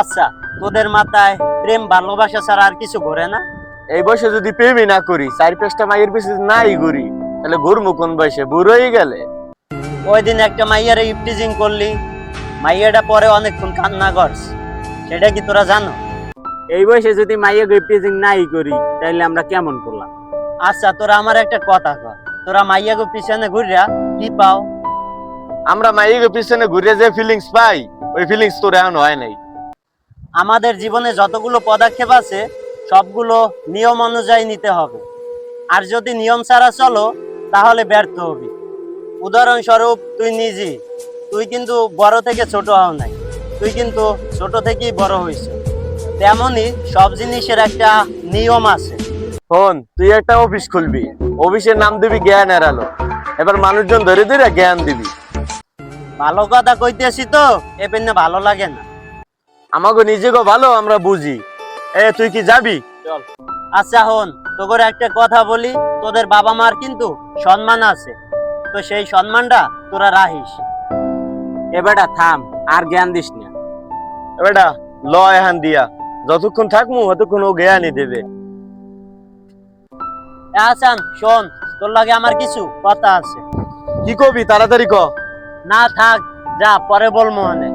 আচ্ছা তোদের মাথায় প্রেম ভালোবাসা ছাড়া আর কিছু ঘোরে না? এই বয়সে যদি প্রেমই না করি চার পাঁচটা মাইয়ের পিছিয়ে নাই ঘুরি তাহলে ঘুরমু কোন বয়সে? বুড়োই গেলে। ওই দিন একটা মাইয়ারে ইপটিজিং করলি মাইয়াটা পরে অনেকক্ষণ কান্না করস সেটা কি তোরা জানো? এই বয়সে যদি মাইয়া গিফটিং নাই করি তাইলে আমরা কেমন করলাম? আচ্ছা তোরা আমার একটা কথা কর। তোরা মাইয়াকে পিছনে ঘুরিয়া কি পাও? আমরা মাইয়ের পিছনে ঘুরে যে ফিলিংস পাই ওই ফিলিংস তোর এখন হয় নাই। আমাদের জীবনে যতগুলো পদক্ষেপ আছে সবগুলো নিয়ম অনুযায়ী নিতে হবে। আর যদি নিয়ম ছাড়া চলো তাহলে ব্যর্থ হবি। উদাহরণস্বরূপ তুই নিজেই তুই কিন্তু বড় থেকে ছোট হও নাই। তুই কিন্তু ছোট থেকেই বড় হয়েছ। তেমনই সব জিনিসের একটা নিয়ম আছে। শোন তুই একটা অফিস খুলবি। অফিসের নাম দিবি জ্ঞান এড়ালো এবার মানুষজন ধরে ধরে জ্ঞান দিবি। ভালো কথা কইতেছি তো এ ভালো লাগে না। আমাকে নিজেকে ভালো আমরা বুঝি। এ তুই কি যাবি? আচ্ছা হন তোর একটা কথা বলি তোদের বাবা মার কিন্তু সম্মান আছে। তো সেই সম্মানটা তোরা রাখিস। এবারটা থাম আর জ্ঞান দিস না। বেটা ল এহান দিয়া। যতক্ষণ থাকমু ততক্ষণ ও জ্ঞানই দেবে। এ হাসান শোন তোর লাগে আমার কিছু কথা আছে। কি কবি তাড়াতাড়ি ক। না থাক যা পরে বলব মানে